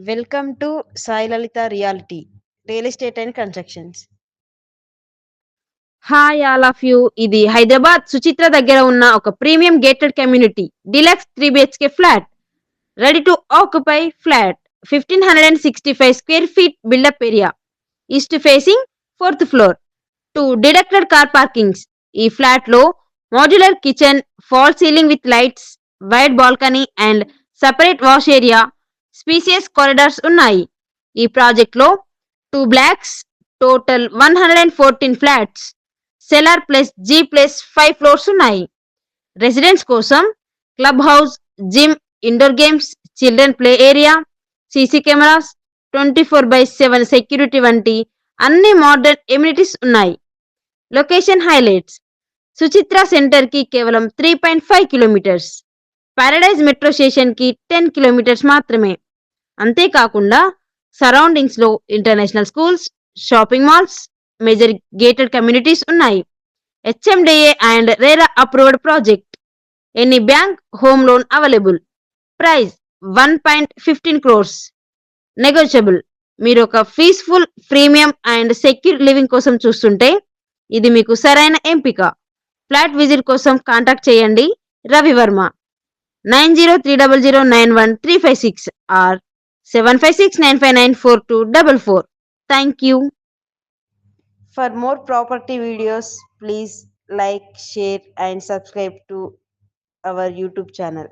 Welcome to Sai Lalitha reality real estate and constructions hi all of you ఇది హైదరాబాద్ సుచిత్ర దగ్గర ఉన్న ఒక premium gated community deluxe three BHK flat. Ready to occupy flat fifteen hundred and sixty five square feet buildup area east facing fourth floor to deducted car parkings ఈ ఫ్లాట్లో modular kitchen fall ceiling with lights wide balcony and separate wash area spacious corridors ఉన్నాయి. ఈ ప్రాజెక్ట్లో two blocks total one hundred and fourteen flats cellar plus G plus five floors ఉన్నాయి. Residents కోసం club house gym indoor games children play area CC cameras twenty four by seven security వంటి అన్ని modern amenities ఉన్నాయి. Location highlights. Suchitra సెంటర్కి కేవలం three point five kilometres. Paradise metro స్టేషన్కి ten kilometres మాత్రమే. అంతేకాకుండా సరౌండింగ్స్లో international schools shopping malls major gated communities ఉన్నాయి. HMDA and RERA approved project. Any bank home loan available? Price one point fifteen crores. Negotiable. మీరు ఒక peaceful premium and secure living కోసం చూస్తుంటే ఇది మీకు సరైన ఎంపిక. ఫ్లాట్ విజిట్ కోసం కాంటాక్ట్ చేయండి. Ravivarma. nine zero three double zero nine one three five six or seven five six nine five nine four two double four. Thank you. For more property videos, please like, share, and subscribe to our YouTube channel.